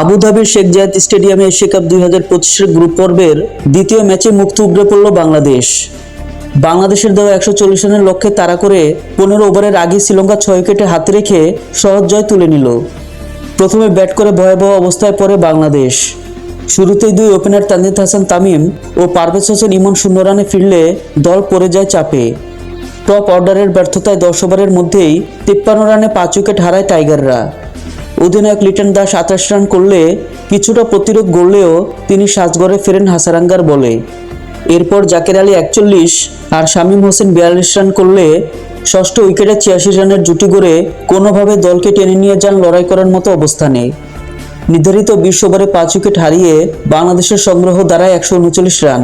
আবুধাবির শেখ জায়েদ স্টেডিয়ামে Asia cup দুই হাজার পঁচিশের গ্রুপ পর্বের দ্বিতীয় ম্যাচে মুখ উগড়ে পড়ল বাংলাদেশ। বাংলাদেশের দেওয়া একশো চল্লিশ রানের লক্ষ্যে তাড়া করে পনেরো ওভারের আগে শ্রীলঙ্কা ছয় উইকেটে হাতে রেখে সহজ জয় তুলে নিল। প্রথমে ব্যাট করে ভয়াবহ অবস্থায় পড়ে বাংলাদেশ। শুরুতেই দুই ওপেনার তানজিদ হাসান তামিম ও পারভেজ হোসেন ইমন শূন্য রানে ফিরলে দল পড়ে যায় চাপে। টপ অর্ডারের ব্যর্থতায় দশ ওভারের মধ্যেই তিপ্পান্ন রানে পাঁচ উইকেট হারায় টাইগাররা। অধিনায়ক লিটন দাস আঠাশ রান করলে কিছুটা প্রতিরোধ গড়লেও তিনি সাজগড়ে ফেরেন হাসারাঙ্গার বলে। এরপর জাকের আলী একচল্লিশ আর শামীম হোসেন বিয়াল্লিশ রান করলে ষষ্ঠ উইকেটে ছিয়াশি রানের জুটি গড়ে কোনোভাবে দলকে টেনে নিয়ে যান লড়াই করার মতো অবস্থানে। নির্ধারিত বিশ ওভারে পাঁচ উইকেট হারিয়ে বাংলাদেশের সংগ্রহ দাঁড়ায় একশো উনচল্লিশ রান।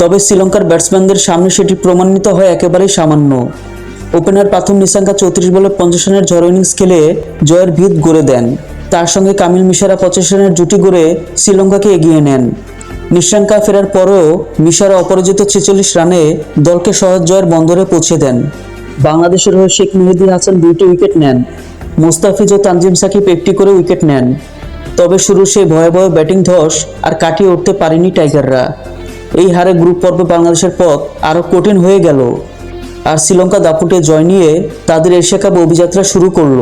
তবে শ্রীলঙ্কার ব্যাটসম্যানদের সামনে সেটি প্রমাণিত হয় একেবারেই সামান্য। ওপেনার প্রাথম নিশাঙ্কা চৌত্রিশ বলে পঞ্চাশ রানের ঝড় ইনিংস খেলে জয়ের ভিত গড়ে দেন। তার সঙ্গে কামিল মিশারা পঁচাশ রানের জুটি গড়ে শ্রীলঙ্কাকে এগিয়ে নেন। নিশাঙ্কা ফেরার পরও মিশারা অপরাজিত ছেচল্লিশ রানে দলকে সহজ জয়ের বন্দরে পৌঁছে দেন। বাংলাদেশের হয়ে শেখ মেহেদি হাসান দুইটি উইকেট নেন। মোস্তাফিজ ও তানজিম সাকিব একটি করে উইকেট নেন। তবে শুরু সেই ভয়াবহ ব্যাটিং ধস আর কাটিয়ে উঠতে পারেনি টাইগাররা। এই হারে গ্রুপ পর্বে বাংলাদেশের পথ আরও কঠিন হয়ে গেল। আর শ্রীলঙ্কা দাপুটে জয় নিয়ে তাদের এশিয়া কাপ অভিযাত্রা শুরু করল।